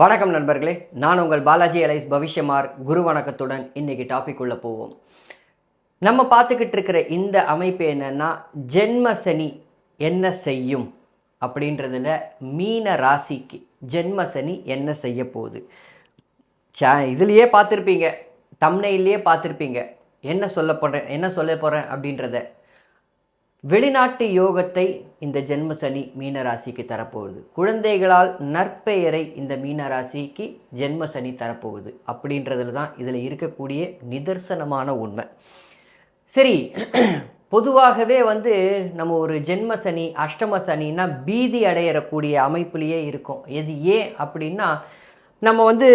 வணக்கம் நண்பர்களே நான் உங்கள் பாலாஜி அலைஸ் பவிஷ்யமார் குரு வணக்கத்துடன் இன்னைக்கு டாபிக் உள்ள போவோம். நம்ம பார்த்துக்கிட்டு இருக்கிற இந்த அமைப்பு என்னன்னா ஜென்ம சனி என்ன செய்யும் அப்படின்றதுல மீன ராசிக்கு ஜென்ம சனி என்ன செய்ய போகுது? சே இதுலேயே பார்த்துருப்பீங்க தம்னையிலேயே பார்த்துருப்பீங்க. என்ன சொல்ல போகிறேன் என்ன சொல்ல போகிறேன் அப்படின்றத வெளிநாட்டு யோகத்தை இந்த ஜென்ம சனி மீனராசிக்கு தரப்போகுது. குழந்தைகளால் நற்பெயரை இந்த மீனராசிக்கு ஜென்ம சனி தரப்போகுது அப்படின்றதுல தான் இதில் இருக்கக்கூடிய நிதர்சனமான உண்மை. சரி பொதுவாகவே வந்து நம்ம ஒரு ஜென்ம சனி அஷ்டம சனின்னா பீதி அடையிறக்கூடிய அமைப்புலேயே இருக்கும். எது ஏன் அப்படின்னா நம்ம வந்து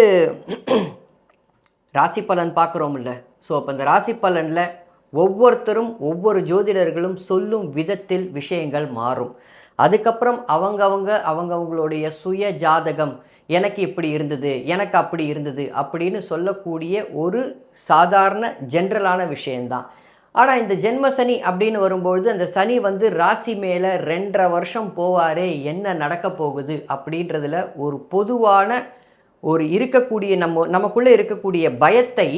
ராசி பலன் பார்க்குறோம்ல. ஸோ அப்போ இந்த ராசி பலனில் ஒவ்வொருத்தரும் ஒவ்வொரு ஜோதிடர்களும் சொல்லும் விதத்தில் விஷயங்கள் மாறும். அதுக்கப்புறம் அவங்கவங்க அவங்கவங்களுடைய சுய ஜாதகம் எனக்கு இப்படி இருந்தது எனக்கு அப்படி இருந்தது அப்படின்னு சொல்லக்கூடிய ஒரு சாதாரண ஜென்ரலான விஷயம்தான் ஆனால் இந்த ஜென்ம சனி அப்படின்னு வரும்பொழுது அந்த சனி வந்து ராசி மேலே ரெண்டரை வருஷம் போவாரே என்ன நடக்க போகுது அப்படின்றதுல ஒரு பொதுவான ஒரு இருக்கக்கூடிய நம்ம நமக்குள்ளே இருக்கக்கூடிய பயத்தை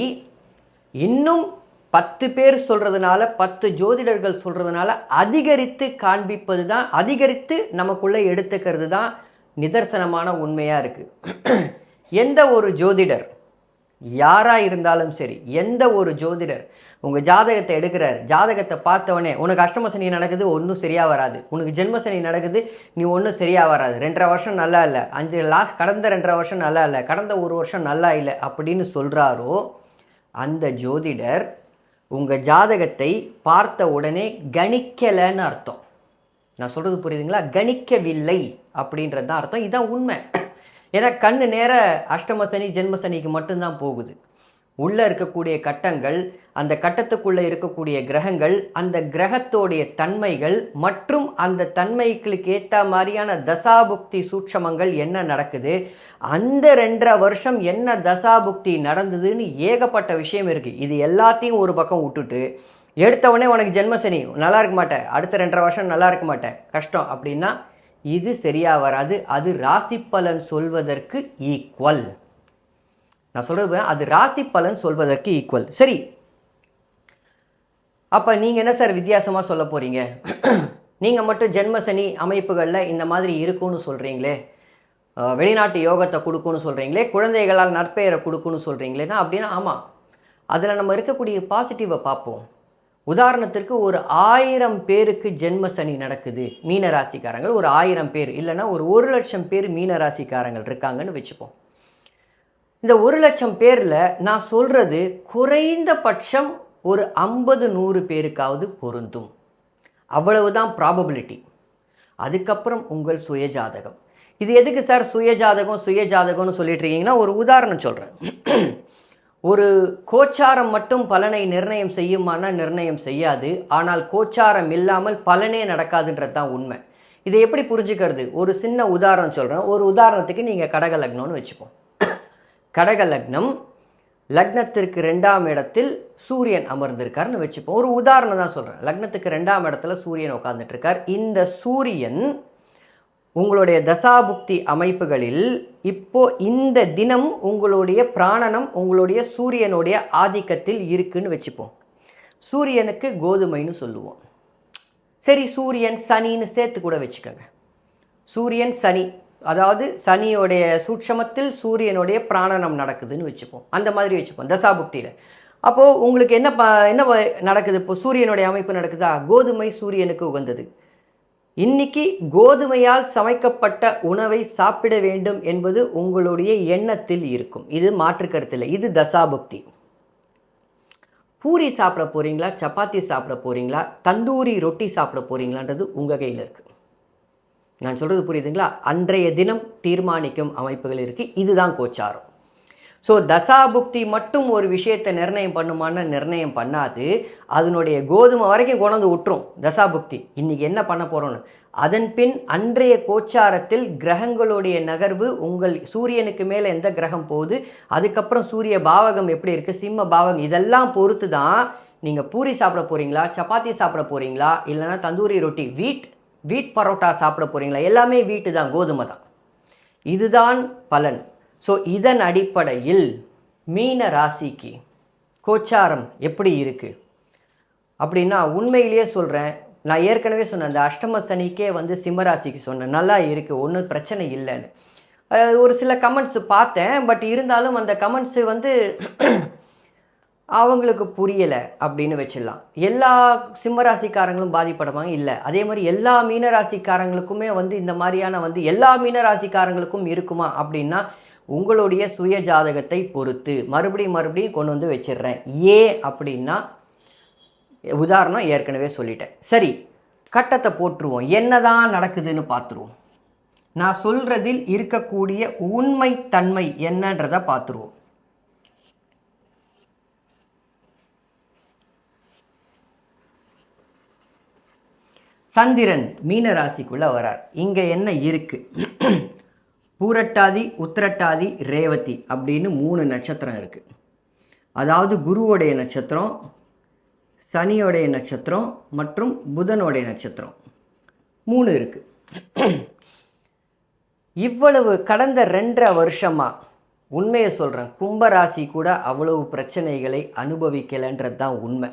இன்னும் பத்து பேர் சொல்கிறதுனால பத்து ஜோதிடர்கள் சொல்கிறதுனால அதிகரித்து காண்பிப்பது தான் அதிகரித்து நமக்குள்ளே எடுத்துக்கிறது தான் நிதர்சனமான உண்மையாக இருக்குது எந்த ஒரு ஜோதிடர் யாராக இருந்தாலும் சரி எந்த ஒரு ஜோதிடர் உங்கள் ஜாதகத்தை எடுக்கிறார் ஜாதகத்தை பார்த்தவொடனே உனக்கு அஷ்டம சனி நடக்குது ஒன்றும் சரியாக வராது. உனக்கு ஜென்மசனி நடக்குது நீ ஒன்றும் சரியாக வராது. ரெண்டரை வருஷம் நல்லா இல்லை. அஞ்சு லாஸ்ட் கடந்த ரெண்டரை வருஷம் நல்லா இல்லை. கடந்த ஒரு வருஷம் நல்லா இல்லை. அப்படின்னு சொல்கிறாரோ அந்த ஜோதிடர் உங்கள் ஜாதகத்தை பார்த்த உடனே கணிக்கலைன்னு அர்த்தம். நான் சொல்கிறது புரியுதுங்களா? கணிக்கவில்லை அப்படின்றது தான் அர்த்தம். இதுதான் உண்மை. ஏன்னா கண்ணு நேர அஷ்டம சனி ஜென்ம சனிக்கு மட்டும்தான் போகுது. உள்ளே இருக்கக்கூடிய கட்டங்கள் அந்த கட்டத்துக்குள்ளே இருக்கக்கூடிய கிரகங்கள் அந்த கிரகத்தோடைய தன்மைகள் மற்றும் அந்த தன்மைகளுக்கு ஏற்ற மாதிரியான தசாபுக்தி சூட்சமங்கள் என்ன நடக்குது அந்த ரெண்டரை வருஷம் என்ன தசாபுக்தி நடந்ததுன்னு ஏகப்பட்ட விஷயம் இருக்குது இது எல்லாத்தையும் ஒரு பக்கம் விட்டுட்டு எடுத்தவொடனே உனக்கு ஜென்மசனி நல்லா இருக்க மாட்டேன் அடுத்த ரெண்டரை வருஷம் நல்லா இருக்க மாட்டேன் கஷ்டம். அப்படின்னா இது சரியாக வராது. அது ராசி பலன் சொல்வதற்கு ஈக்குவல் நான் சொல்கிறது அது ராசி பலன் சொல்வதற்கு ஈக்குவல் சரி. அப்போ நீங்கள் என்ன சார் வித்தியாசமாக சொல்ல போகிறீங்க நீங்கள் மட்டும் ஜென்ம சனி அமைப்புகளில் இந்த மாதிரி இருக்கும்னு சொல்கிறீங்களே வெளிநாட்டு யோகத்தை கொடுக்குன்னு சொல்கிறீங்களே குழந்தைகளால் நற்பெயரை கொடுக்குன்னு சொல்கிறீங்களேன்னா அப்படின்னா ஆமாம் அதில் நம்ம இருக்கக்கூடிய பாசிட்டிவை பார்ப்போம். உதாரணத்திற்கு ஒரு ஆயிரம் பேருக்கு ஜென்ம சனி நடக்குது. மீனராசிக்காரங்கள் ஒரு ஆயிரம் பேர். இல்லைன்னா ஒரு ஒரு லட்சம் பேர் மீனராசிக்காரங்கள் இருக்காங்கன்னு வச்சுப்போம். இந்த ஒரு லட்சம் பேரில் நான் சொல்கிறது குறைந்தபட்சம் ஒரு ஐம்பது நூறு பேருக்காவது பொருந்தும். அவ்வளவுதான் ப்ராபபிலிட்டி அதுக்கப்புறம் உங்கள் சுயஜாதகம். இது எதுக்கு சார் சுயஜாதகம் சுயஜாதகம்னு சொல்லிட்டு இருக்கீங்கன்னா ஒரு உதாரணம் சொல்கிறேன் ஒரு கோச்சாரம் மட்டும் பலனை நிர்ணயம் செய்யுமானா நிர்ணயம் செய்யாது. ஆனால் கோச்சாரம் இல்லாமல் பலனே நடக்காதுன்றது தான் உண்மை. இதை எப்படி புரிஞ்சுக்கிறது? ஒரு சின்ன உதாரணம் சொல்கிறேன் ஒரு உதாரணத்துக்கு நீங்கள் கடக லக்னம்னு வச்சுப்போம் கடக லக்னம். லக்னத்திற்கு ரெண்டாம் இடத்தில் சூரியன் அமர்ந்திருக்காருன்னு வச்சுப்போம். ஒரு உதாரணம் தான் சொல்கிறேன் லக்னத்துக்கு ரெண்டாம் இடத்துல சூரியன் உட்கார்ந்துட்டு இருக்கார் இந்த சூரியன் உங்களுடைய தசாபுக்தி அமைப்புகளில் இப்போ இந்த தினம் உங்களுடைய பிராணனம் உங்களுடைய சூரியனுடைய ஆதிக்கத்தில் இருக்குன்னு வச்சுப்போம். சூரியனுக்கு கோதுமைன்னு சொல்லுவோம். சரி சூரியன் சனின்னு சேர்த்து கூட வச்சுக்கோங்க. சூரியன் சனி. அதாவது சனியோடைய சூட்சமத்தில் சூரியனுடைய பிராணனம் நடக்குதுன்னு வச்சுப்போம். அந்த மாதிரி வச்சுப்போம் தசாபுக்தியில். அப்போது உங்களுக்கு என்ன ப என்ன வ- நடக்குது? இப்போ சூரியனுடைய அமைப்பு நடக்குதா? கோதுமை சூரியனுக்கு உகந்தது. இன்னைக்கு கோதுமையால் சமைக்கப்பட்ட உணவை சாப்பிட வேண்டும் என்பது உங்களுடைய எண்ணத்தில் இருக்கும். இது மாற்று கருத்தில் இது தசாபுக்தி. பூரி சாப்பிட போகிறீங்களா சப்பாத்தி சாப்பிட போகிறீங்களா தந்தூரி ரொட்டி சாப்பிட போகிறீங்களான்றது உங்கள் கையில் இருக்குது நான் சொல்கிறது புரியுதுங்களா? அன்றைய தினம் தீர்மானிக்கும் அமைப்புகள் இருக்குது இதுதான் கோச்சாரம். ஸோ தசாபுக்தி மட்டும் ஒரு விஷயத்தை நிர்ணயம் பண்ணுமான்னு நிர்ணயம் பண்ணாது அதனுடைய கோதுமை வரைக்கும் கொண்டு விட்டுரும் தசாபுக்தி. இன்றைக்கி என்ன பண்ண போகிறோன்னு அதன் பின் அன்றைய கோச்சாரத்தில் கிரகங்களுடைய நகர்வு உங்கள் சூரியனுக்கு மேலே எந்த கிரகம் போகுது அதுக்கப்புறம் சூரிய பாவகம் எப்படி இருக்குது சிம்ம பாவகம் இதெல்லாம் பொறுத்து தான் நீங்கள் பூரி சாப்பிட போகிறீங்களா சப்பாத்தி சாப்பிட போகிறீங்களா இல்லைன்னா தந்தூரி ரொட்டி வீட் வீட் பரோட்டா சாப்பிட போகிறீங்களா எல்லாமே வீட்டு தான் கோதுமை தான் இதுதான் பலன். ஸோ இதன் அடிப்படையில் மீன ராசிக்கு கோச்சாரம் எப்படி இருக்குது அப்படின்னா உண்மையிலேயே சொல்கிறேன் நான் ஏற்கனவே சொன்னேன் அந்த அஷ்டம சனிக்கே வந்து சிம்மராசிக்கு சொன்னேன். நல்லா இருக்குது ஒன்றும் பிரச்சனை இல்லைன்னு. ஒரு சில கமெண்ட்ஸ் பார்த்தேன். பட் இருந்தாலும் அந்த கமெண்ட்ஸு வந்து அவங்களுக்கு புரியலை அப்படின்னு வச்சிடலாம். எல்லா சிம்மராசிக்காரங்களும் பாதிப்படுவாங்க. இல்லை. அதே மாதிரி எல்லா மீனராசிக்காரங்களுக்குமே வந்து இந்த மாதிரியான வந்து எல்லா மீனராசிக்காரங்களுக்கும் இருக்குமா அப்படின்னா உங்களுடைய சுய ஜாதகத்தை பொறுத்து மறுபடியும் மறுபடியும் கொண்டு வந்து வச்சிடுறேன். ஏன் அப்படின்னா உதாரணம் ஏற்கனவே சொல்லிட்டேன். சரி கட்டத்தை போட்டுருவோம் என்னதான் நடக்குதுன்னு பார்த்துருவோம். நான் சொல்றதில் இருக்கக்கூடிய உண்மைத்தன்மை என்னன்றதை பார்த்துருவோம். சந்திரன் மீன ராசிக்குள்ளே வரார். இங்கே என்ன இருக்குது பூரட்டாதி உத்திரட்டாதி ரேவதி அப்படின்னு மூணு நட்சத்திரம் இருக்குது அதாவது குருவோடைய நட்சத்திரம் சனியோடைய நட்சத்திரம் மற்றும் புதனோடைய நட்சத்திரம். மூணு இருக்குது இவ்வளவு கடந்த ரெண்டரை வருஷமாக உண்மையை சொல்கிறேன் கும்பராசி கூட அவ்வளவு பிரச்சனைகளை அனுபவிக்கலைன்றது தான் உண்மை.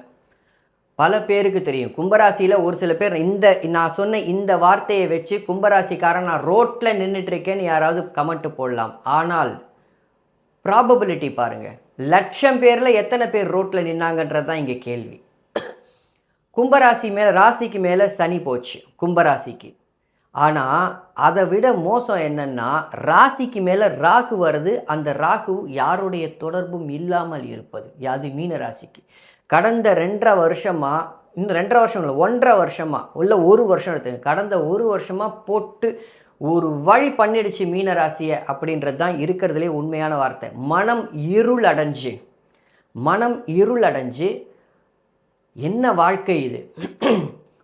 பல பேருக்கு தெரியும். கும்பராசியில் ஒரு சில பேர் இந்த நான் சொன்ன இந்த வார்த்தையை வச்சு கும்பராசிக்காரன் நான் ரோட்டில் நின்றுட்டு இருக்கேன்னு யாராவது கமெண்ட் போடலாம். ஆனால் ப்ராபபிலிட்டி பாருங்கள் லட்சம் பேரில் எத்தனை பேர் ரோட்டில் நின்னாங்கன்றது தான் இங்கே கேள்வி. கும்பராசி மேலே ராசிக்கு மேலே சனி போச்சு கும்பராசிக்கு. ஆனால் அதை விட மோசம் என்னென்னா ராசிக்கு மேலே ராகு வருது அந்த ராகு யாருடைய தொடர்பும் இல்லாமல் இருப்பது. யாது மீன ராசிக்கு. கடந்த ரெண்டரை வருஷமாக இன்னும் ரெண்டரை வருஷம் இல்லை ஒன்றரை வருஷமாக உள்ள ஒரு வருஷம் எடுத்துங்க கடந்த ஒரு வருஷமாக போட்டு ஒரு வழி பண்ணிடுச்சு மீன ராசியை அப்படின்றது தான் இருக்கிறதுலே உண்மையான வார்த்தை. மனம் இருள் அடைஞ்சு மனம் இருள் அடைஞ்சு என்ன வாழ்க்கை இது?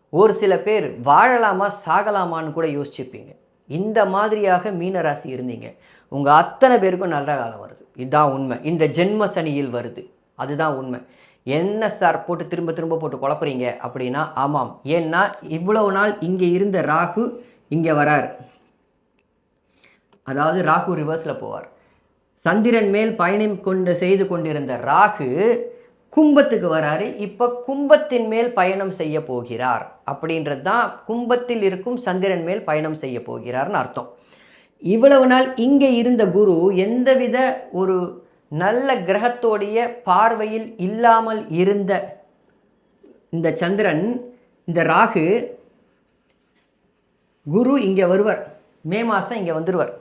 ஒரு சில பேர் வாழலாமா சாகலாமான்னு கூட யோசிச்சிருப்பீங்க. இந்த மாதிரியாக மீனராசி இருந்தீங்க. உங்கள் அத்தனை பேருக்கும் நல்ல காலம் வருது. இதுதான் உண்மை. இந்த ஜென்ம சனியில் வருது. அதுதான் உண்மை. என்ன சார் போட்டு திரும்ப திரும்ப போட்டு குழப்புறீங்க அப்படின்னா ஆமாம். ஏன்னா இவ்வளவு நாள் இங்கே இருந்த ராகு இங்கே வரார். அதாவது ராகு ரிவர்ஸில் போவார். சந்திரன் மேல் பயணம் கொண்டு செய்து கொண்டிருந்த ராகு கும்பத்துக்கு வராரு. இப்போ கும்பத்தின் மேல் பயணம் செய்ய போகிறார். அப்படின்றது தான் கும்பத்தில் இருக்கும் சந்திரன் மேல் பயணம் செய்ய போகிறார்னு அர்த்தம். இவ்வளவு நாள் இங்கே இருந்த குரு எந்தவித ஒரு நல்ல கிரகத்தோடைய பார்வையில் இல்லாமல் இருந்த இந்த சந்திரன் இந்த ராகு குரு இங்கே வருவர். மே மாதம் இங்கே வந்துடுவார்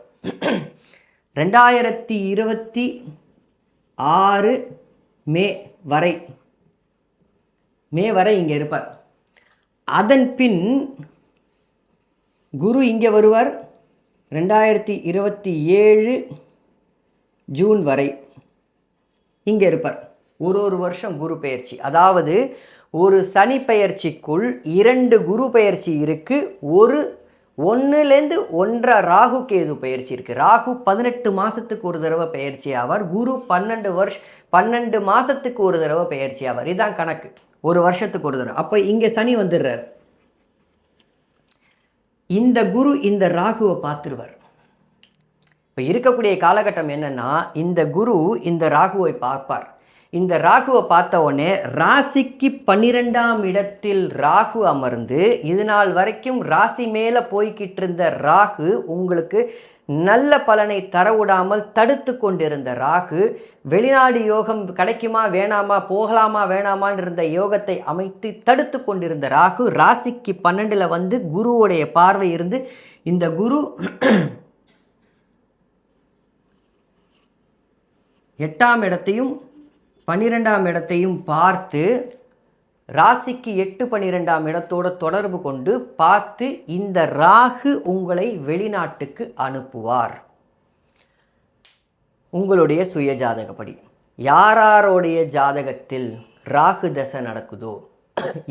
ரெண்டாயிரத்தி இருபத்தி ஆறு மே வரை. மே வரை இங்கே இருப்பார். அதன் பின் குரு இங்கே வருவார். ரெண்டாயிரத்தி இருபத்தி ஏழு ஜூன் வரை. இங்கே இருப்பார். ஒரு ஒரு வருஷம் குரு பெயர்ச்சி. அதாவது ஒரு சனி பெயர்ச்சிக்குள் இரண்டு குரு பெயர்ச்சி இருக்குது ஒரு ஒன்றுலேருந்து ஒன்றரை ராகு கேது பயிற்சி இருக்குது ராகு பதினெட்டு மாதத்துக்கு ஒரு தடவை பயிற்சி ஆவார். குரு பன்னெண்டு வருஷ பன்னெண்டு மாதத்துக்கு ஒரு தடவை பயிற்சி ஆவார். இதான் கணக்கு. ஒரு வருஷத்துக்கு ஒரு தடவை. அப்போ இங்கே சனி வந்துடுறார். இந்த குரு இந்த ராகுவை பார்த்துருவார். இப்போ இருக்கக்கூடிய காலகட்டம் என்னென்னா இந்த குரு இந்த ராகுவை பார்ப்பார். இந்த ராகுவை பார்த்த உடனே ராசிக்கு பன்னிரெண்டாம் இடத்தில் ராகு அமர்ந்து இது நாள் வரைக்கும் ராசி மேலே போய்கிட்டு இருந்த ராகு உங்களுக்கு நல்ல பலனை தரவிடாமல் தடுத்து கொண்டிருந்த ராகு வெளிநாடு யோகம் கிடைக்குமா வேணாமா போகலாமா வேணாமான்னு இருந்த யோகத்தை அமைத்து தடுத்து கொண்டிருந்த ராகு ராசிக்கு பன்னெண்டில் வந்து குருவுடைய பார்வை இருந்து இந்த குரு எட்டாம் இடத்தையும் பன்னிரெண்டாம் இடத்தையும் பார்த்து ராசிக்கு எட்டு பன்னிரெண்டாம் இடத்தோட தொடர்பு கொண்டு பார்த்து இந்த ராகு உங்களை வெளிநாட்டுக்கு அனுப்புவார். உங்களுடைய சுய ஜாதகப்படி. யாராருடைய ஜாதகத்தில் ராகு தசை நடக்குதோ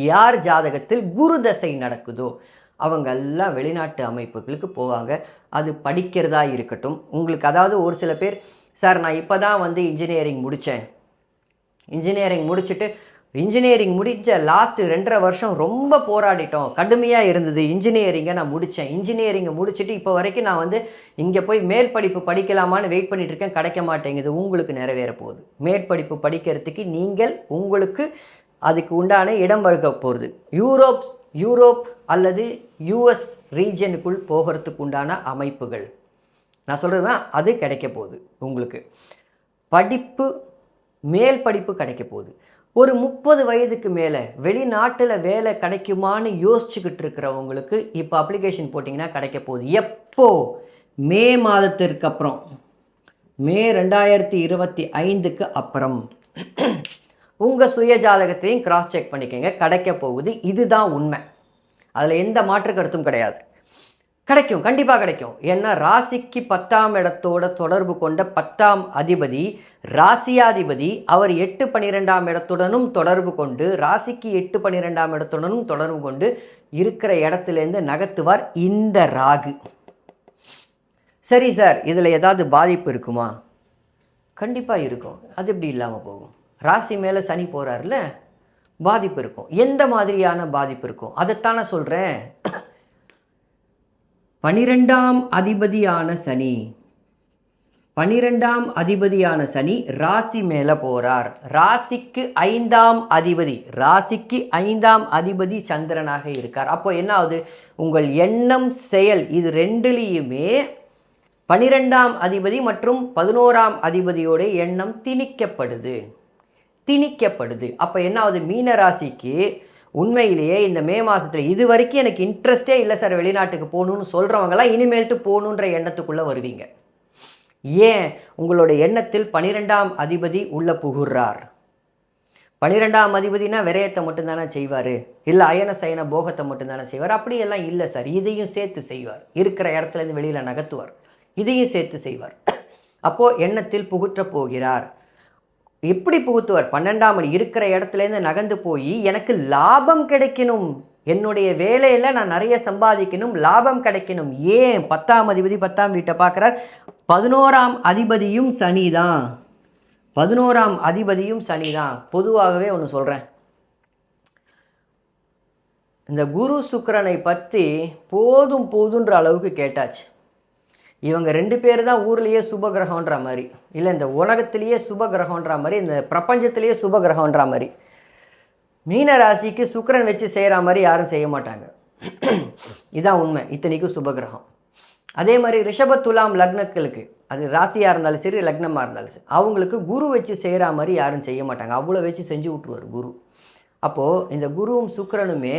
யார் ஜாதகத்தில் குரு தசை நடக்குதோ அவங்க எல்லாம் வெளிநாட்டு அமைப்புகளுக்கு போவாங்க. அது படிக்கிறதா இருக்கட்டும். உங்களுக்கு அதாவது ஒரு சில பேர் சார் நான் இப்போ தான் வந்து இன்ஜினியரிங் முடித்தேன் இன்ஜினியரிங் முடிச்சுட்டு இன்ஜினியரிங் முடிஞ்ச லாஸ்ட் ரெண்டரை வருஷம் ரொம்ப போராடிட்டோம். கடுமையாக இருந்தது இன்ஜினியரிங்கை நான் முடித்தேன் இன்ஜினியரிங்கை முடிச்சுட்டு இப்போ வரைக்கும் நான் வந்து இங்கே போய் மேற்படிப்பு படிக்கலாமான்னு வெயிட் பண்ணிகிட்ருக்கேன் இருக்கேன். கிடைக்க மாட்டேங்குது. உங்களுக்கு நிறைவேற போகுது. மேற்படிப்பு படிக்கிறதுக்கு நீங்கள் உங்களுக்கு அதுக்கு உண்டான இடம் வழங்க போகிறது யூரோப் யூரோப் அல்லது யூஎஸ் ரீஜனுக்குள் போகிறதுக்கு உண்டான அமைப்புகள். நான் சொல்கிறது அது கிடைக்க போகுது உங்களுக்கு. படிப்பு மேல் படிப்பு கிடைக்க போகுது. ஒரு முப்பது வயதுக்கு மேலே வெளிநாட்டில் வேலை கிடைக்குமான்னு யோசிச்சுக்கிட்டு இருக்கிறவங்களுக்கு இப்போ அப்ளிகேஷன் போட்டிங்கன்னா கிடைக்க போகுது. எப்போ? மே மாதத்திற்கு அப்புறம். மே ரெண்டாயிரத்தி இருபத்தி ஐந்துக்கு அப்புறம். உங்கள் சுய ஜாதகத்தையும் கிராஸ் செக் பண்ணிக்கங்க. கிடைக்க போகுது. இதுதான் உண்மை. அதில் எந்த மாற்று கருத்தும் கிடையாது. கிடைக்கும் கண்டிப்பாக கிடைக்கும். ஏன்னா ராசிக்கு பத்தாம் இடத்தோட தொடர்பு கொண்ட பத்தாம் அதிபதி ராசியாதிபதி அவர் எட்டு பன்னிரெண்டாம் இடத்துடனும் தொடர்பு கொண்டு ராசிக்கு எட்டு பன்னிரெண்டாம் இடத்துடனும் தொடர்பு கொண்டு இருக்கிற இடத்துலேருந்து நகர்த்துவார் இந்த ராகு. சரி சார் இதில் ஏதாவது பாதிப்பு இருக்குமா? கண்டிப்பாக இருக்கும். அது எப்படி இல்லாமல் போகும்? ராசி மேலே சனி போகிறாருல பாதிப்பு இருக்கும். எந்த மாதிரியான பாதிப்பு இருக்கும்? அதைத்தானே சொல்கிறேன் பனிரெண்டாம் அதிபதியான சனி. பனிரெண்டாம் அதிபதியான சனி ராசி மேலே போகிறார் ராசிக்கு ஐந்தாம் அதிபதி. ராசிக்கு ஐந்தாம் அதிபதி சந்திரனாக இருக்கார். அப்போ என்ன ஆகுது உங்கள் எண்ணம் செயல் இது ரெண்டுலேயுமே பனிரெண்டாம் அதிபதி மற்றும் பதினோராம் அதிபதியோட எண்ணம் திணிக்கப்படுது. திணிக்கப்படுது. அப்போ என்ன ஆகுது மீன ராசிக்கு உண்மையிலேயே இந்த மே மாதத்தில் இது வரைக்கும் எனக்கு இன்ட்ரெஸ்டே இல்லை சார் வெளிநாட்டுக்கு போகணுன்னு சொல்கிறவங்களாம் இனிமேல்ட்டு போகணுன்ற எண்ணத்துக்குள்ளே வருவீங்க. ஏன்? உங்களுடைய எண்ணத்தில் பனிரெண்டாம் அதிபதி உள்ள புகுறார் பனிரெண்டாம் அதிபதினா விரயத்தை மட்டும்தானே செய்வார். இல்லை அயன சயன போகத்தை மட்டும்தானே செய்வார். அப்படியெல்லாம் இல்லை சார் இதையும் சேர்த்து செய்வார். இருக்கிற இடத்துலேருந்து வெளியில் நகர்த்துவார். இதையும் சேர்த்து செய்வார். அப்போது எண்ணத்தில் புகுற்ற போகிறார். எப்படி புகுத்துவார்? பன்னெண்டாம் மணி இருக்கிற இடத்துலேருந்து நகர்ந்து போய் எனக்கு லாபம் கிடைக்கணும். என்னுடைய வேலையில் நான் நிறைய சம்பாதிக்கணும் லாபம் கிடைக்கணும். ஏன்? பத்தாம் அதிபதி பத்தாம் வீட்டை பார்க்குறார். பதினோராம் அதிபதியும் சனி தான் பதினோராம் அதிபதியும் சனி தான் பொதுவாகவே ஒன்று சொல்கிறேன் இந்த குரு சுக்கரனை பற்றி போதும் போதுன்ற அளவுக்கு கேட்டாச்சு. இவங்க ரெண்டு பேர் தான் ஊர்லேயே சுப கிரகம்ன்ற மாதிரி. இல்லை இந்த உலகத்திலேயே சுப கிரகம்ன்ற மாதிரி இந்த பிரபஞ்சத்திலேயே சுப கிரகம்ன்ற மாதிரி. மீன ராசிக்கு சுக்கரன் வச்சு செய்கிற மாதிரி யாரும் செய்ய மாட்டாங்க. இதான் உண்மை. இத்தனைக்கும் சுப கிரகம் அதே மாதிரி ரிஷப துலாம் லக்னங்களுக்கு அது ராசியாக இருந்தாலும் சரி லக்னமாக இருந்தாலும் சரி அவங்களுக்கு குரு வச்சு செய்கிற மாதிரி யாரும் செய்ய மாட்டாங்க. அவ்வளோ வச்சு செஞ்சு விட்ருவார் குரு. அப்போது இந்த குருவும் சுக்கரனுமே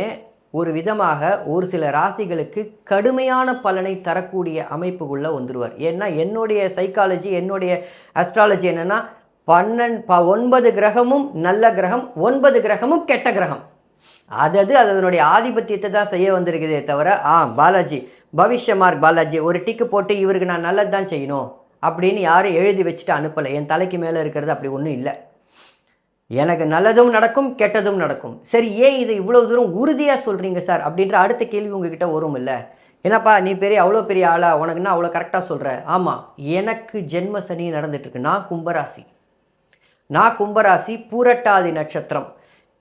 ஒரு விதமாக ஒரு சில ராசிகளுக்கு கடுமையான பலனை தரக்கூடிய அமைப்புக்குள்ளே வந்துடுவார் ஏன்னா என்னுடைய சைக்காலஜி என்னுடைய அஸ்ட்ராலஜி என்னென்னா பன்னெண்டு ப ஒன்பது கிரகமும் நல்ல கிரகம் ஒன்பது கிரகமும் கெட்ட கிரகம். அதது அதனுடைய ஆதிபத்தியத்தை தான் செய்ய வந்திருக்குதே தவிர ஆ பாலாஜி பவிஷ்ய மார்க் பாலாஜி ஒரு டிக்கு போட்டு இவருக்கு நான் நல்லது தான் செய்யணும் அப்படின்னு யாரும் எழுதி வச்சுட்டு அனுப்பலை. என் தலைக்கு மேலே இருக்கிறது அப்படி ஒன்றும் இல்லை. எனக்கு நல்லதும் நடக்கும் கெட்டதும் நடக்கும். சரி ஏன் இது இவ்வளோ தூரம் உறுதியாக சொல்கிறீங்க சார்? அப்படின்ற அடுத்த கேள்வி உங்ககிட்ட வரும் இல்லை. என்னப்பா நீ பெரிய அவ்வளோ பெரிய ஆளா? உனக்குன்னா அவ்வளோ கரெக்டாக சொல்கிற ஆமாம் எனக்கு ஜென்ம சனி நடந்துட்டுருக்கு. நான் கும்பராசி. நான் கும்பராசி பூரட்டாதி நட்சத்திரம்.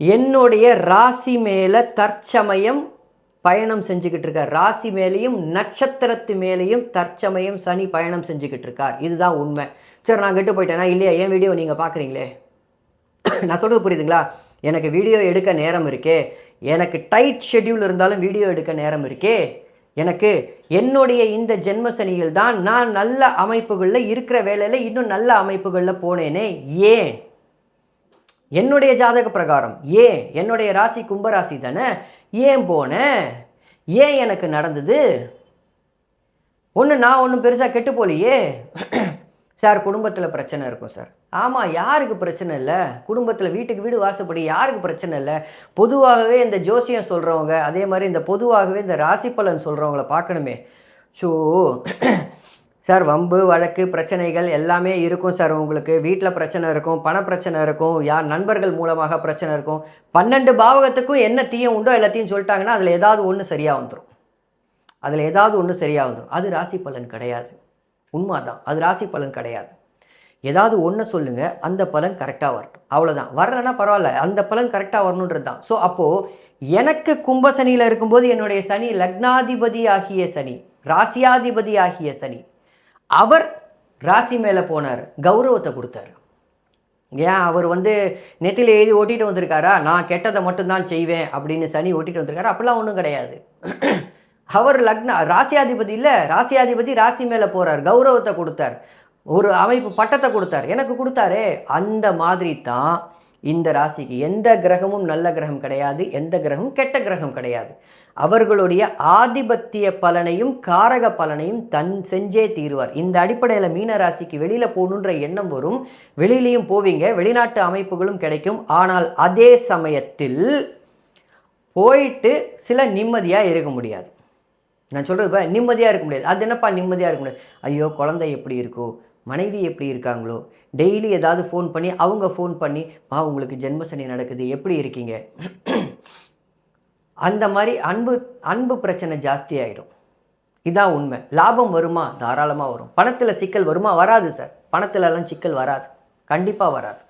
என்னுடைய ராசி மேலே தற்சமயம் பயணம் செஞ்சுக்கிட்டு இருக்கார். ராசி மேலேயும் நட்சத்திரத்து மேலேயும் தற்சமயம் சனி பயணம் செஞ்சுக்கிட்டு இருக்கார். இதுதான் உண்மை. சரி நான் கெட்டு போயிட்டேனா? இல்லையா? என் வீடியோ நீங்கள் பார்க்குறீங்களே நான் சொல்கிறது புரியுதுங்களா? எனக்கு வீடியோ எடுக்க நேரம் இருக்கே. எனக்கு டைட் ஷெட்யூல் இருந்தாலும் வீடியோ எடுக்க நேரம் இருக்கே. எனக்கு என்னுடைய இந்த ஜென்ம சனியில் தான் நான் நல்ல அமைப்புகளில் இருக்கிற வேலையில் இன்னும் நல்ல அமைப்புகளில் போனேனே. ஏன்? என்னுடைய ஜாதக பிரகாரம். ஏன்? என்னுடைய ராசி கும்பராசி தானே? ஏன் போனேன் ஏன் எனக்கு நடந்தது? ஒன்று நான் ஒன்றும் பெருசாக கெட்டு போலையே? சார் குடும்பத்தில் பிரச்சனை இருக்கும் சார். ஆமாம் யாருக்கு பிரச்சனை இல்லை? குடும்பத்தில் வீட்டுக்கு வீடு வாசப்படி யாருக்கு பிரச்சனை இல்லை? பொதுவாகவே இந்த ஜோசியம் சொல்கிறவங்க அதே மாதிரி இந்த பொதுவாகவே இந்த ராசி பலன் சொல்கிறவங்கள பார்க்கணுமே. ஸோ சார் வம்பு வழக்கு பிரச்சனைகள் எல்லாமே இருக்கும் சார் உங்களுக்கு. வீட்டில் பிரச்சனை இருக்கும் பண பிரச்சனை இருக்கும் யார் நண்பர்கள் மூலமாக பிரச்சனை இருக்கும். பன்னெண்டு பாவகத்துக்கும் என்ன தீயம் உண்டோ எல்லாத்தையும் சொல்லிட்டாங்கன்னா அதில் ஏதாவது ஒன்று சரியாக வந்துடும் அதில் ஏதாவது ஒன்று சரியாக வந்துடும் அது ராசி பலன் கிடையாது. உண்மைதான். அது ராசி பலன் கிடையாது. ஏதாவது ஒன்று சொல்லுங்கள் அந்த பலன் கரெக்டாக வரட்டும். அவ்வளோதான் வரலன்னா பரவாயில்ல அந்த பலன் கரெக்டாக வரணுன்றது தான் ஸோ அப்போது எனக்கு கும்ப சனியில் இருக்கும்போது என்னுடைய சனி லக்னாதிபதி ஆகிய சனி ராசியாதிபதி ஆகிய சனி அவர் ராசி மேலே போனார் கௌரவத்தை கொடுத்தாரு. ஏன்? அவர் வந்து நெத்தியில் எழுதி ஓட்டிகிட்டு வந்திருக்காரா? நான் கெட்டதை மட்டும்தான் செய்வேன் அப்படின்னு சனி ஓட்டிகிட்டு வந்திருக்காரு. அப்படிலாம் ஒன்றும் கிடையாது. அவர் லக்ன ராசியாதிபதி இல்லை ராசியாதிபதி ராசி மேலே போகிறார் கௌரவத்தை கொடுத்தார் ஒரு அமைப்பு பட்டத்தை கொடுத்தார். எனக்கு கொடுத்தாரே அந்த மாதிரி தான் இந்த ராசிக்கு. எந்த கிரகமும் நல்ல கிரகம் கிடையாது எந்த கிரகமும் கெட்ட கிரகம் கிடையாது. அவர்களுடைய ஆதிபத்திய பலனையும் காரக பலனையும் தன் செஞ்சே தீருவார். இந்த அடிப்படையில் மீன ராசிக்கு வெளியில் போகணுன்ற எண்ணம் வரும். வெளியிலையும் போவீங்க வெளிநாட்டு அமைப்புகளும் கிடைக்கும். ஆனால் அதே சமயத்தில் போயிட்டு சில நிம்மதியாக இருக்க முடியாது. நான் சொல்கிறது இப்போ நிம்மதியாக இருக்க முடியாது. அது என்னப்பா நிம்மதியாக இருக்க முடியாது? ஐயோ குழந்தை எப்படி இருக்கோ மனைவி எப்படி இருக்காங்களோ டெய்லி ஏதாவது ஃபோன் பண்ணி அவங்க ஃபோன் பண்ணி மா உங்களுக்கு ஜென்மசனி நடக்குது எப்படி இருக்கீங்க? அந்த மாதிரி அன்பு அன்பு பிரச்சனை ஜாஸ்தியாயிடும் இதான் உண்மை. லாபம் வருமா? தாராளமாக வரும். பணத்தில் சிக்கல் வருமா? வராது சார். பணத்துலலாம் சிக்கல் வராது. கண்டிப்பாக வராது.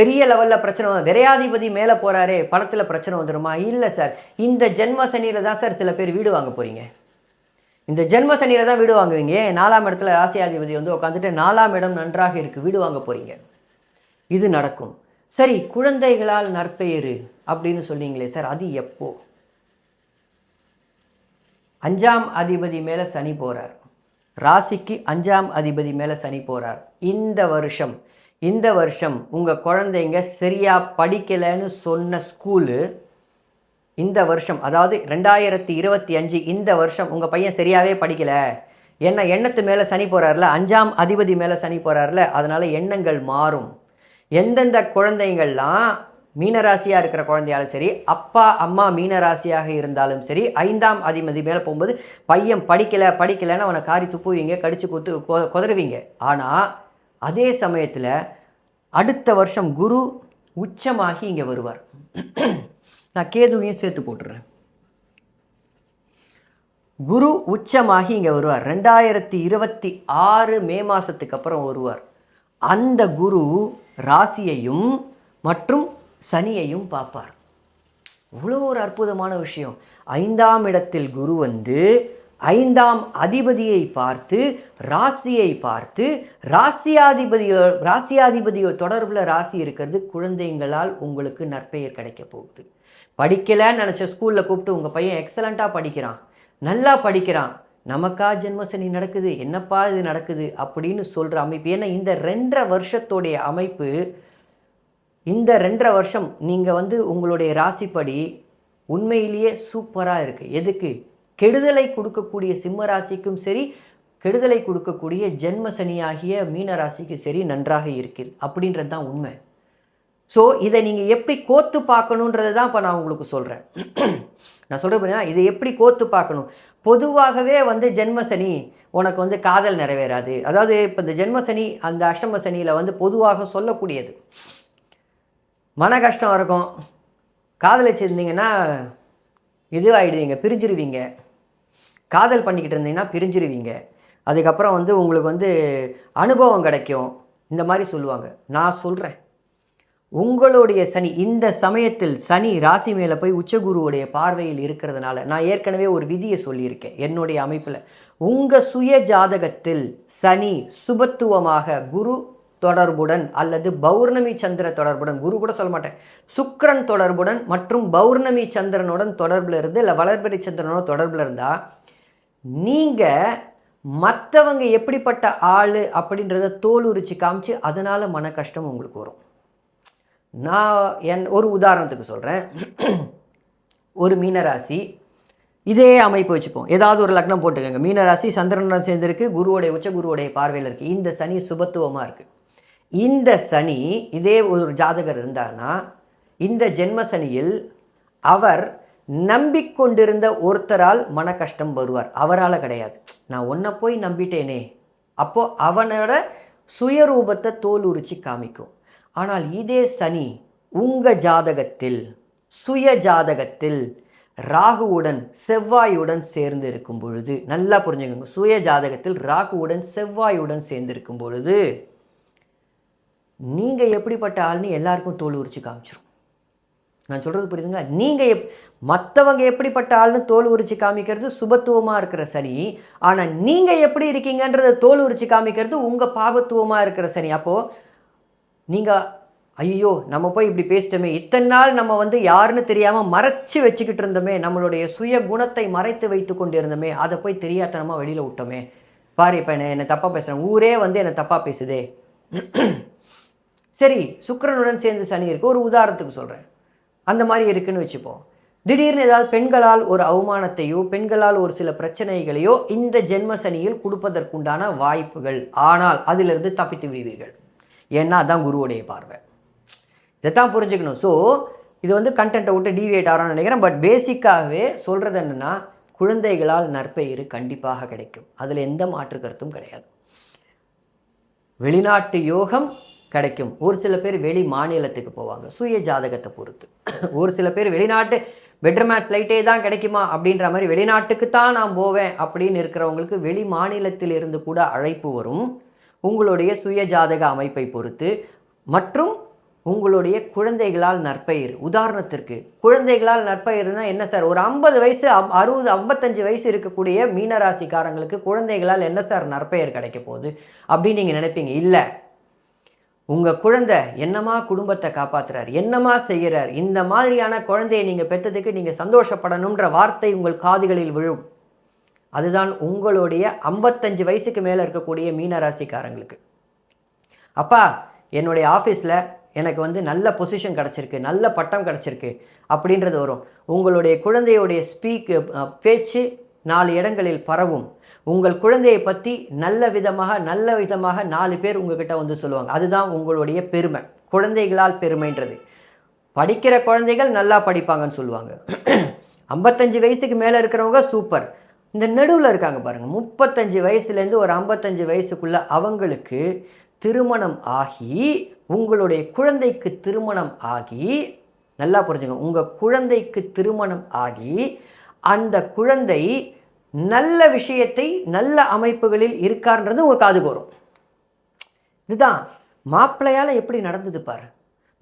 பெரிய லெவலில் பிரச்சனை வரும். விரையாதிபதி மேலே போகிறாரே பணத்தில் பிரச்சனை வந்துடுமா இல்லை சார். இந்த ஜென்ம சனியில் தான் சார் சில பேர் வீடு வாங்க போகிறீங்க இந்த ஜென்ம சனியில் தான் வீடு வாங்குவீங்க. நாலாம் இடத்துல ராசியாதிபதி வந்து உட்காந்துட்டு நாலாம் இடம் நன்றாக இருக்குது வீடு வாங்க போகிறீங்க இது நடக்கும். சரி குழந்தைகளால் நற்பெயரு அப்படின்னு சொன்னீங்களே சார் அது எப்போ? அஞ்சாம் அதிபதி மேலே சனி போகிறார் ராசிக்கு அஞ்சாம் அதிபதி மேலே சனி போகிறார் இந்த வருஷம் இந்த வருஷம் உங்கள் குழந்தைங்க சரியாக படிக்கலைன்னு சொன்ன ஸ்கூலு இந்த வருஷம் அதாவது ரெண்டாயிரத்தி இருபத்தி அஞ்சு இந்த வருஷம் உங்கள் பையன் சரியாகவே படிக்கலை. என்ன எண்ணத்து மேலே சனி போகிறார்ல அஞ்சாம் அதிபதி மேலே சனி போகிறார்ல அதனால் எண்ணங்கள் மாறும். எந்தெந்த குழந்தைங்கள்லாம் மீனராசியாக இருக்கிற குழந்தையாலும் சரி அப்பா அம்மா மீனராசியாக இருந்தாலும் சரி ஐந்தாம் அதிபதி மேலே போகும்போது பையன் படிக்கலை படிக்கலைன்னு அவனை காரி துப்புவீங்க கடிச்சு குத்து கொ- ஆனால் அதே சமயத்தில் அடுத்த வருஷம் குரு உச்சமாகி இங்கே வருவார். நான் கேதுவையும் சேர்த்து போட்டுறேன். குரு உச்சமாகி இங்கே வருவார். ரெண்டாயிரத்தி இருபத்தி ஆறு மே மாதத்துக்கு அப்புறம் வருவார். அந்த குரு ராசியையும் மற்றும் சனியையும் பார்ப்பார். இவ்வளோ ஒரு அற்புதமான விஷயம். ஐந்தாம் இடத்தில் குரு வந்து ஐந்தாம் அதிபதியை பார்த்து ராசியை பார்த்து ராசியாதிபதியோ ராசியாதிபதியோ தொடர்பில் ராசி இருக்கிறது குழந்தைங்களால் உங்களுக்கு நற்பெயர் கிடைக்க போகுது. படிக்கலைன்னு நினச்ச ஸ்கூலில் கூப்பிட்டு உங்கள் பையன் எக்ஸலண்ட்டாக படிக்கிறான். நல்லா படிக்கிறான். நமக்கா ஜென்மசனி நடக்குது என்னப்பா இது நடக்குது அப்படின்னு சொல்கிற அமைப்பு. ஏன்னா இந்த ரெண்டரை வருஷத்தோடைய அமைப்பு இந்த ரெண்டரை வருஷம் நீங்கள் வந்து உங்களுடைய ராசிப்படி உண்மையிலேயே சூப்பராக இருக்குது எதுக்கு? கெடுதலை கொடுக்கக்கூடிய சிம்ம ராசிக்கும் சரி கெடுதலை கொடுக்கக்கூடிய ஜென்ம சனியாகிய மீன ராசிக்கு சரி நன்றாக இருக்குது அப்படின்றது தான் உண்மை. ஸோ இதை நீங்கள் எப்படி கோத்து பார்க்கணுன்றதை தான் இப்போ நான் உங்களுக்கு சொல்கிறேன் நான் சொல்கிறேன் இதை எப்படி கோத்து பார்க்கணும்? பொதுவாகவே வந்து ஜென்ம சனி உனக்கு வந்து காதல் நிறைவேறாது. அதாவது இப்போ இந்த ஜென்ம சனி அந்த அஷ்டம சனியில் வந்து பொதுவாக சொல்லக்கூடியது. மன கஷ்டம் இருக்கும். காதலிச்சிருந்தீங்கன்னா இதுவாகிடுவீங்க பிரிஞ்சிருவீங்க. காதல் பண்ணிக்கிட்டு இருந்தீங்கன்னா பிரிஞ்சிருவீங்க. அதுக்கப்புறம் வந்து உங்களுக்கு வந்து அனுபவம் கிடைக்கும். இந்த மாதிரி சொல்லுவாங்க. நான் சொல்கிறேன் உங்களுடைய சனி இந்த சமயத்தில் சனி ராசி மேலே போய் உச்சகுருவுடைய பார்வையில் இருக்கிறதுனால நான் ஏற்கனவே ஒரு விதியை சொல்லியிருக்கேன் என்னுடைய அமைப்பில். உங்கள் சுய ஜாதகத்தில் சனி சுபத்துவமாக குரு தொடர்புடன் அல்லது பௌர்ணமி சந்திர தொடர்புடன் குரு கூட சொல்ல மாட்டேன். சுக்கரன் தொடர்புடன் மற்றும் பௌர்ணமி சந்திரனுடன் தொடர்பில் இருந்து இல்லை வளர்பிறை சந்திரனோட தொடர்பில் இருந்தால் நீங்கள் மற்றவங்க எப்படிப்பட்ட ஆள் அப்படின்றத தோல் உரிச்சு காமிச்சு அதனால் மன கஷ்டம் உங்களுக்கு வரும். நான் என் ஒரு உதாரணத்துக்கு சொல்கிறேன் ஒரு மீனராசி இதே அமைப்பு வச்சுப்போம். ஏதாவது ஒரு லக்னம் போட்டுக்கோங்க. மீனராசி சந்திரனுடன் சேர்ந்துருக்கு. குருவோடைய உச்ச குருவோடைய பார்வையில் இருக்குது இந்த சனி சுபத்துவமாக இருக்குது இந்த சனி இதே ஒரு ஜாதகர் இருந்தார்னா இந்த ஜென்ம சனியில் அவர் நம்பிக்கொண்டிருந்த ஒருத்தரால் மன கஷ்டம் வருவார். அவரால் கிடையாது. நான் உன்னை போய் நம்பிட்டேனே. அப்போது அவனோட சுயரூபத்தை தோல் உரிச்சு காமிக்கும். ஆனால் இதே சனி உங்கள் ஜாதகத்தில் சுய ஜாதகத்தில் ராகுவுடன் செவ்வாயுடன் சேர்ந்து இருக்கும் பொழுது நல்லா புரிஞ்சுக்கோங்க. சுய ஜாதகத்தில் ராகுவுடன் செவ்வாயுடன் சேர்ந்து இருக்கும் பொழுது நீங்கள் எப்படிப்பட்ட ஆள்னு எல்லாருக்கும் தோல் உரிச்சு காமிச்சிரும். நான் சொல்கிறது புரியுதுங்க? நீங்கள் எப் மற்றவங்க எப்படிப்பட்ட ஆள்னு தோல் உரிச்சு காமிக்கிறது சுபத்துவமாக இருக்கிற சனி. ஆனால் நீங்கள் எப்படி இருக்கீங்கன்றத தோல் உரிச்சு காமிக்கிறது உங்கள் பாபத்துவமாக இருக்கிற சனி. அப்போது நீங்கள் ஐயோ நம்ம போய் இப்படி பேசிட்டோமே. இத்தனை நாள் நம்ம வந்து யாருன்னு தெரியாமல் மறைச்சி வச்சுக்கிட்டு இருந்தோமே. நம்மளுடைய சுய குணத்தை மறைத்து வைத்து கொண்டு இருந்தோமே அதை போய் தெரியாதனமாக வெளியில் விட்டோமே. பாரு இப்போ என்ன என்னை தப்பாக பேசுகிறேன் ஊரே வந்து என்னை தப்பாக பேசுதே. சரி சுக்கரனுடன் சேர்ந்து சனி இருக்கு. ஒரு உதாரணத்துக்கு சொல்கிறேன் அந்த மாதிரி இருக்குன்னு வச்சுப்போம். திடீர்னு ஏதாவது பெண்களால் ஒரு அவமானத்தையோ பெண்களால் ஒரு சில பிரச்சனைகளையோ இந்த ஜென்ம சனியில் கொடுப்பதற்குண்டான வாய்ப்புகள். ஆனால் அதிலிருந்து தப்பித்து விடுவீர்கள். ஏன்னா அதான் குருவுடைய பார்வை. இதைத்தான் புரிஞ்சுக்கணும். ஸோ இது வந்து கண்டென்ட்டை விட்டு டிவியேட் ஆகிறோம்னு நினைக்கிறேன். பட் பேசிக்காகவே சொல்கிறது என்னென்னா குழந்தைகளால் நற்பெயர் கண்டிப்பாக கிடைக்கும். அதில் எந்த மாற்று கருத்தும் கிடையாது. வெளிநாட்டு யோகம் கிடைக்கும். ஒரு சில பேர் வெளி மாநிலத்துக்கு போவாங்க. சுய ஜாதகத்தை பொறுத்து. ஒரு சில பேர் வெளிநாட்டு பெட்ரூம் மேட்ச் லைட்டே தான் கிடைக்குமா அப்படின்ற மாதிரி வெளிநாட்டுக்கு தான் நான் போவேன் அப்படின்னு இருக்கிறவங்களுக்கு வெளி மாநிலத்தில் இருந்து கூட அழைப்பு வரும். உங்களுடைய சுய ஜாதக அமைப்பை பொறுத்து. மற்றும் உங்களுடைய குழந்தைகளால் நற்பயிர். உதாரணத்திற்கு குழந்தைகளால் நற்பயிர்னா என்ன சார்? ஒரு ஐம்பது வயசு அறுபது ஐம்பத்தஞ்சு வயசு இருக்கக்கூடிய மீனராசிக்காரங்களுக்கு குழந்தைகளால் என்ன சார் நற்பெயர் கிடைக்க போகுது அப்படின்னு நீங்கள் நினைப்பீங்க? இல்லை. உங்கள் குழந்தை என்னமா குடும்பத்தை காப்பாற்றுறார் என்னமா செய்கிறார்? இந்த மாதிரியான குழந்தையை நீங்கள் பெற்றதுக்கு நீங்கள் சந்தோஷப்படணுன்ற வார்த்தை உங்கள் காதுகளில் விழும். அதுதான் உங்களுடைய ஐம்பத்தஞ்சு வயசுக்கு மேலே இருக்கக்கூடிய மீனராசிக்காரங்களுக்கு. அப்பா என்னுடைய ஆஃபீஸில் எனக்கு வந்து நல்ல பொசிஷன் கிடச்சிருக்கு நல்ல பட்டம் கிடச்சிருக்கு அப்படின்றது வரும். உங்களுடைய குழந்தையுடைய ஸ்பீக்கு பேச்சு நாலு இடங்களில் பரவும். உங்கள் குழந்தையை பற்றி நல்ல விதமாக நல்ல விதமாக நாலு பேர் உங்ககிட்ட வந்து சொல்லுவாங்க. அதுதான் உங்களுடைய பெருமை. குழந்தைகளால் பெருமைன்றது. படிக்கிற குழந்தைகள் நல்லா படிப்பாங்கன்னு சொல்லுவாங்க. ஐம்பத்தஞ்சு வயசுக்கு மேலே இருக்கிறவங்க சூப்பர் இந்த நடுவில் இருக்காங்க பாருங்கள் முப்பத்தஞ்சு வயசுலேருந்து ஒரு ஐம்பத்தஞ்சு வயசுக்குள்ள அவங்களுக்கு திருமணம் ஆகி உங்களுடைய குழந்தைக்கு திருமணம் ஆகி நல்லா புரிஞ்சுங்க. உங்கள் குழந்தைக்கு திருமணம் ஆகி அந்த குழந்தை நல்ல விஷயத்தை நல்ல அமைப்புகளில் இருக்கார்ன்றது உங்கள் காதுக்கு வரும் இதுதான் மாப்பிள்ளையால் எப்படி நடந்தது பாரு.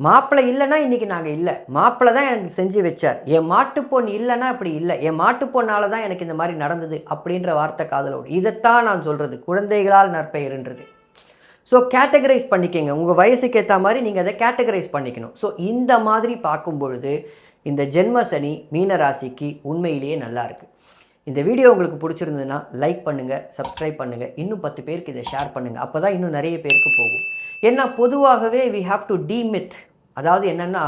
மாப்பிள்ளை இல்லைன்னா இன்றைக்கி நாங்கள் இல்லை. மாப்பிள்ளை தான் எனக்கு செஞ்சு வச்சார். என் மாட்டுப்பொன் இல்லைன்னா இப்படி இல்லை. என் மாட்டுப்பொன்னால தான் எனக்கு இந்த மாதிரி நடந்தது அப்படின்ற வார்த்தை காதலோடு இதைத்தான் நான் சொல்கிறது குழந்தைகளால் நற்பெயர்ன்றது. ஸோ கேட்டகரைஸ் பண்ணிக்கங்க. உங்கள் வயசுக்கு ஏற்ற மாதிரி நீங்கள் அதை கேட்டகரைஸ் பண்ணிக்கணும். ஸோ இந்த மாதிரி பார்க்கும் பொழுது இந்த ஜென்ம சனி மீனராசிக்கு உண்மையிலேயே நல்லா இருக்குது இந்த வீடியோ உங்களுக்கு பிடிச்சிருந்ததுன்னா லைக் பண்ணுங்கள் சப்ஸ்கிரைப் பண்ணுங்கள் இன்னும் பத்து பேருக்கு இதை ஷேர் பண்ணுங்கள் அப்போ தான் இன்னும் நிறைய பேருக்கு போகும். ஏன்னா பொதுவாகவே வி ஹாவ் டு டீமித் அதாவது என்னென்னா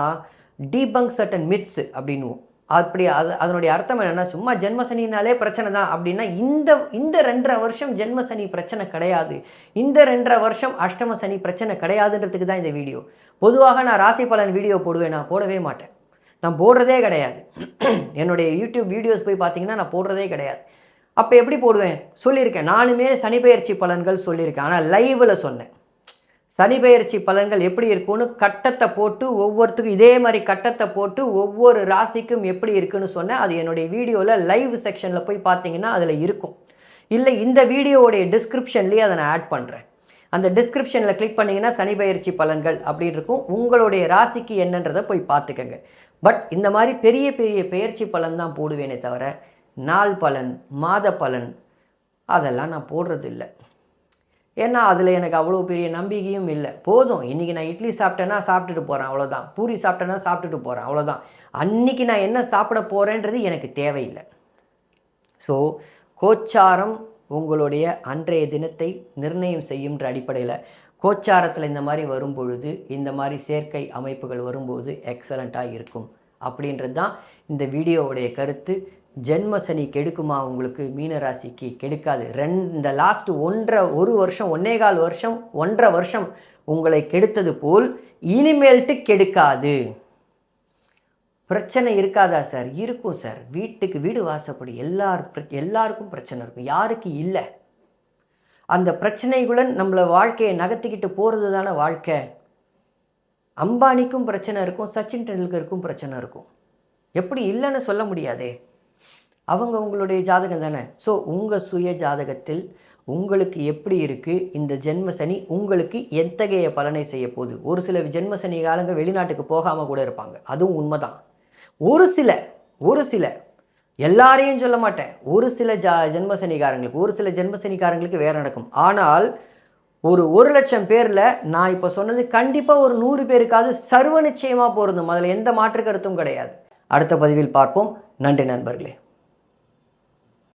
டீபங்க் சர்டன் மித்ஸ் அப்படின்னுவோம். அப்படி அது அதனுடைய அர்த்தம் என்னென்னா சும்மா ஜென்மசனினாலே பிரச்சனை தான். அப்படின்னா இந்த இந்த ரெண்டரை வருஷம் ஜென்மசனி பிரச்சனை கிடையாது. இந்த ரெண்டரை வருஷம் அஷ்டம சனி பிரச்சனை கிடையாதுன்றதுக்கு தான் இந்த வீடியோ. பொதுவாக நான் ராசி பலன் வீடியோ போடுவேன். நான் போடவே மாட்டேன். நான் போடுறதே கிடையாது. என்னுடைய யூடியூப் வீடியோஸ் போய் பார்த்தீங்கன்னா நான் போடுறதே கிடையாது. அப்போ எப்படி போடுவேன்? சொல்லியிருக்கேன். நானுமே சனிப்பெயர்ச்சி பலன்கள் சொல்லியிருக்கேன். ஆனால் லைவில் சொன்னேன். சனிப்பெயர்ச்சி பலன்கள் எப்படி இருக்கும்னு கட்டத்தை போட்டு ஒவ்வொருத்துக்கும் இதே மாதிரி கட்டத்தை போட்டு ஒவ்வொரு ராசிக்கும் எப்படி இருக்குன்னு சொன்னேன். அது என்னுடைய வீடியோவில் லைவ் செக்ஷனில் போய் பார்த்தீங்கன்னா அதில் இருக்கும். இல்லை இந்த வீடியோவுடைய டிஸ்கிரிப்ஷன்லேயே அதை நான் ஆட் பண்ணுறேன் அந்த டிஸ்கிரிப்ஷனில் கிளிக் பண்ணிங்கன்னா சனி பயிற்சி பலன்கள் அப்படின்னு இருக்கும். உங்களுடைய ராசிக்கு என்னன்றதை போய் பார்த்துக்கங்க. பட் இந்த மாதிரி பெரிய பெரிய பெயர்ச்சி பலன் தான் போடுவேனே தவிர நாள் பலன் மாத பலன் அதெல்லாம் நான் போடுறது இல்லை ஏன்னா அதில் எனக்கு அவ்வளோ பெரிய நம்பிக்கையும் இல்லை. போதும். இன்றைக்கி நான் இட்லி சாப்பிட்டேன்னா சாப்பிட்டுட்டு போகிறேன் அவ்வளோதான் பூரி சாப்பிட்டேன்னா சாப்பிட்டுட்டு போகிறேன் அவ்வளோதான் அன்றைக்கி நான் என்ன சாப்பிட போகிறேன்றது எனக்கு தேவையில்லை. ஸோ கோச்சாரம் உங்களுடைய அன்றைய தினத்தை நிர்ணயம் செய்யுன்ற அடிப்படையில் கோச்சாரத்தில் இந்த மாதிரி வரும்பொழுது இந்த மாதிரி சேர்க்கை அமைப்புகள் வரும்போது எக்ஸலண்ட்டாக இருக்கும். அப்படின்றது தான் இந்த வீடியோவுடைய கருத்து. ஜென்ம சனி கெடுக்குமா? உங்களுக்கு மீனராசிக்கு கெடுக்காது. ரெண்டு இந்த லாஸ்ட் ஒன்றரை ஒரு வருஷம் ஒன்னே கால் வருஷம் ஒன்றரை வருஷம் உங்களை கெடுத்தது போல் இனிமேல்ட்டு கெடுக்காது. பிரச்சனை இருக்காதா சார்? இருக்கும் சார். வீட்டுக்கு வீடு வாசப்படி எல்லார் எல்லாருக்கும் பிரச்சனை இருக்கும். யாருக்கு இல்லை. அந்த பிரச்சனைகளுடன் நம்மளை வாழ்க்கையை நகர்த்திக்கிட்டு போகிறது தானே வாழ்க்கை. அம்பானிக்கும் பிரச்சனை இருக்கும் சச்சின் டெண்டுல்கருக்கும் பிரச்சனை இருக்கும். எப்படி இல்லைன்னு சொல்ல முடியாதே. அவங்க உங்களுடைய ஜாதகம் தானே. ஸோ உங்கள் சுய ஜாதகத்தில் உங்களுக்கு எப்படி இருக்குது இந்த ஜென்ம சனி உங்களுக்கு எத்தகைய பலனை செய்ய போகுது? ஒரு சில ஜென்ம சனி காலங்க வெளிநாட்டுக்கு போகாமல் கூட இருப்பாங்க. அதுவும் உண்மைதான். ஒரு சில ஒரு சில எல்லாரையும் சொல்ல மாட்டேன். ஒரு சில ஜா ஜென்ம சனிக்காரங்களுக்கு ஒரு சில ஜென்மசனிகாரங்களுக்கு வேறு நடக்கும். ஆனால் ஒரு ஒரு லட்சம் பேரில் நான் இப்போ சொன்னது கண்டிப்பாக ஒரு நூறு பேருக்காவது சர்வ நிச்சயமாக பொருந்தும் அதில் எந்த மாற்று கருத்தும் கிடையாது. அடுத்த பதிவில் பார்ப்போம். நன்றி நண்பர்களே.